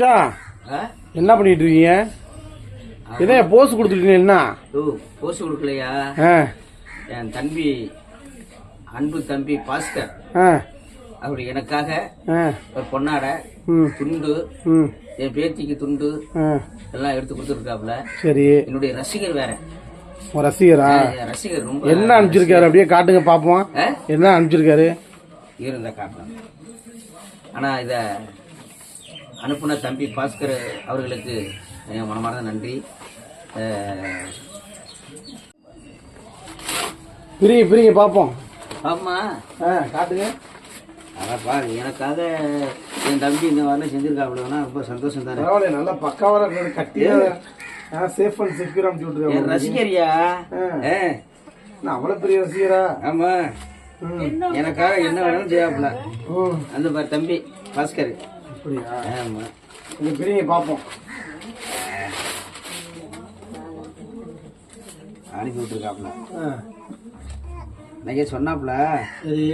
மச்சான்? என்ன பண்ணிட்டு இருக்கீங்க? இதே போஸ் கொடுத்துருக்கீங்க என்ன? போஸ் கொடுக்கலையா? என் தம்பி அன்பு தம்பி பாஸ்கர். அப்படி எனக்காக ஒரு பொன்னாடை துண்டு என் பேத்திக்கு துண்டு எல்லாம் எடுத்து கொடுத்துருக்காப்புல. சரி. என்னுடைய ரசிகர் வேற. ரசிகரா? ரசிகர் ரொம்ப என்ன அனுப்பிச்சிருக்காரு? அப்படியே காட்டுங்க பாப்போம்? என்ன அனுப்பிச்சிருக்காரு? இருந்த காட்டலாம் ஆனா இத அனுப்புன தம்பி பாஸ்கர் அவர்களுக்கு மனமார்ந்த நன்றி. அஹ், பிரிங்க பிரிங்க பாப்போம். ஆமா. ஆ காட்டுங்க. அதப்பா எனக்காக என் தம்பி இந்த மாதிரிலாம் செஞ்சிருக்காப்புலன்னா ரொம்ப சந்தோஷம் தானே. பரவாயில்ல நல்லா பக்காவா இருக்கு கட்டி சேஃப் அண்ட் செக்யூர் அனுப்பிச்சு என் விட்டுருக்காங்க ரசிகரியா? நான் அவ்வளவு பெரிய ரசிகரா? ஆமா. ம். எனக்காக என்ன வேணாலும் செய்யாப்புல ம் அந்த தம்பி பாஸ்கர். அப்படியா? ஆமா. நீங்க பிரிங்க பாப்போம். அனுப்பி விட்டுருக்காப்புல. ஆ. இன்னைக்கே சொன்னாப்புல. சரி.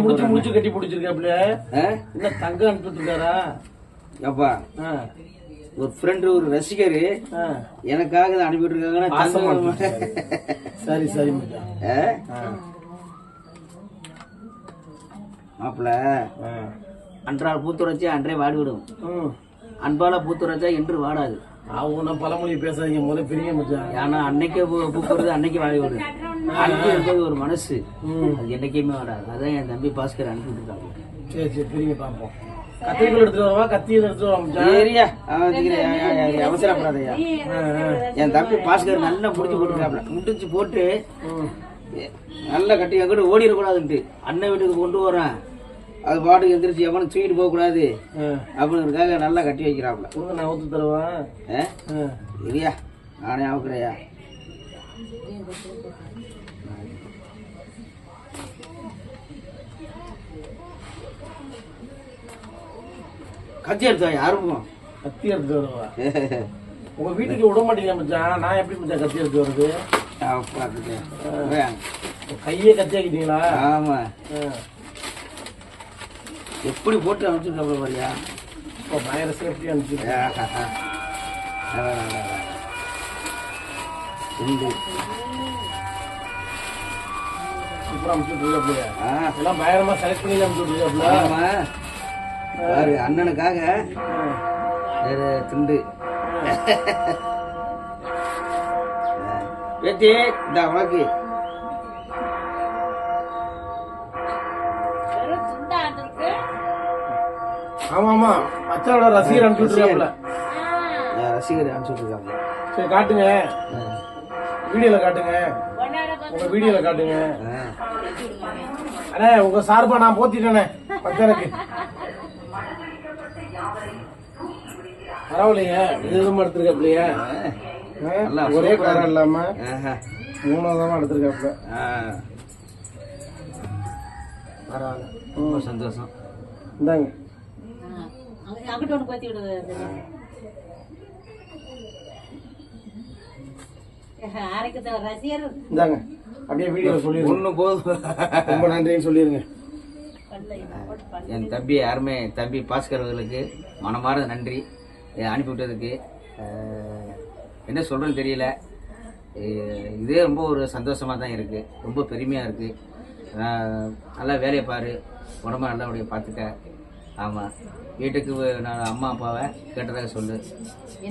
முடிச்சு. முடிச்சு கட்டி பிடிச்சிருக்காப்ல? என்ன தங்கம் அனுப்பிட்டு இருக்காரா அப்பா ஒரு ஃப்ரெண்டு ஒரு ரசிகர் எனக்காக அனுப்பிட்டு இருக்காங்கன்னா சரி சரி மச்சான். ஆ? ஆ. மாப்பிள ஆ. அன்றால் பூத்துரைச்சா அன்றே வாடிவிடும். ம். அன்பால பூத்துரைச்சா என்று வாடாது. அவங்க பழமொழி பேசாதீங்க முதல்ல பிரிங்க மச்சான். ஏன்னா அன்னைக்கே பூக்கிறது அன்னைக்கு வாடிவிடும். அன்பு என்பது ஒரு மனசு. ம். அது என்னைக்குமே வாடாது. அதான் என் தம்பி பாஸ்கர் அனுப்பிட்டு சரி சரி பிரிங்க பாப்போம். கத்திரிக்கோள் எடுத்துட்டு வரவா? கத்தி எடுத்துட்டு அவசரப்படாதயா. என் தம்பி பாஸ்கர் நல்லா முடிச்சு போட்டுருக்காப்ல முடிச்சு போட்டு நல்லா கட்டி எங்கிட்ட ஓடிடக்கூடாதுன்ட்டு. அண்ணன் வீட்டுக்கு கொண்டு வரேன் அது பாட்டுக்கு எந்திரிச்சு எவனும் தூக்கிட்டு போகக்கூடாது அப்படிங்கிறதுக்காக நல்லா கட்டி வைக்கிறாப்புல. நான் ஊத்து தருவா ஆ? இல்லையா நானே ஆகுறையா கத்தி எடுத்தா யாருக்கும் கத்தி எடுத்துட்டு வரவா. உங்க வீட்டுக்கு விட மாட்டீங்க மச்சான். நான் எப்படி மச்சான் கத்தி எடுத்து வருது? கையே கத்தி ஆக்கிட்டீங்களா? ஆமா. எப்படி போட்டு அனுப்பிச்சிருக்காப்புல பாரியா இப்போ பயங்கர சேஃப்டி அனுப்பிச்சு உண்டு சூப்பரா அனுப்பிச்சு ஆ, எல்லாம் பயங்கரமா செலக்ட் பண்ணி அனுப்பிச்சு ஆமா. பாரு அண்ணனுக்காக வேற துண்டு. பேத்தி இந்த உனக்கு. ஆமா ஆமா மச்சானோட ரசிகர் அனுப்பிச்சு விட்டுருக்காப்ல என் ரசிகர் அனுப்பிச்சுட்ருக்காங்க சரி காட்டுங்க. வீடியோல காட்டுங்க. உங்க வீடியோல காட்டுங்க. அண்ணே உங்க சார்பா நான் போத்திட்டேனே பச்சருக்கு பரவாயில்லைங்க இது எதுவும் எடுத்திருக்காப்லையா ஒரே காரம் இல்லாம. மூணாவதமா எடுத்திருக்காப்ல பரவாயில்ல. ரொம்ப சந்தோஷம். இந்தாங்க. அங்கிட்ட ஒன்று பத்தி விடுது ரசிகர் இந்தாங்க. அப்படியே போதும். ரொம்ப நன்றின்னு சொல்லிருங்க என் தம்பி யாருமே தம்பி பாஸ்கர் அவர்களுக்கு மனமார்ந்த நன்றி. இதை அனுப்பி விட்டதுக்கு அஹ், என்ன சொல்றேன்னு தெரியல. இதே ரொம்ப ஒரு சந்தோஷமா தான் இருக்கு. ரொம்ப பெருமையா இருக்கு. அஹ், நல்லா வேலையை பாரு. உடம்ப நல்லபடியாக பார்த்துக்க. ஆமா. வீட்டுக்கு நான் அம்மா அப்பாவை கேட்டதாக சொல்லு.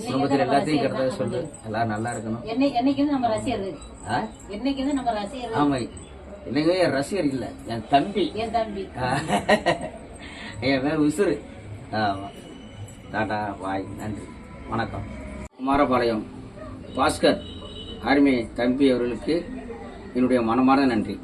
குடும்பத்தில் எல்லாத்தையும் கேட்டதாக சொல்லு. எல்லாரும் நல்லா இருக்கணும். என்னை என்னைக்கு நம்ம ரசிகர். ஆ? என்னைக்கு நம்ம ரசிகர் ஆமா. என்னங்க என் ரசிகர் இல்லை. என் தம்பி. என் தம்பி. என் பேர் உசுறு ஆமா. டாடா பாய் நன்றி. வணக்கம். குமாரபாளையம் பாஸ்கர் ஆர்மி தம்பி அவர்களுக்கு என்னுடைய மனமார்ந்த நன்றி.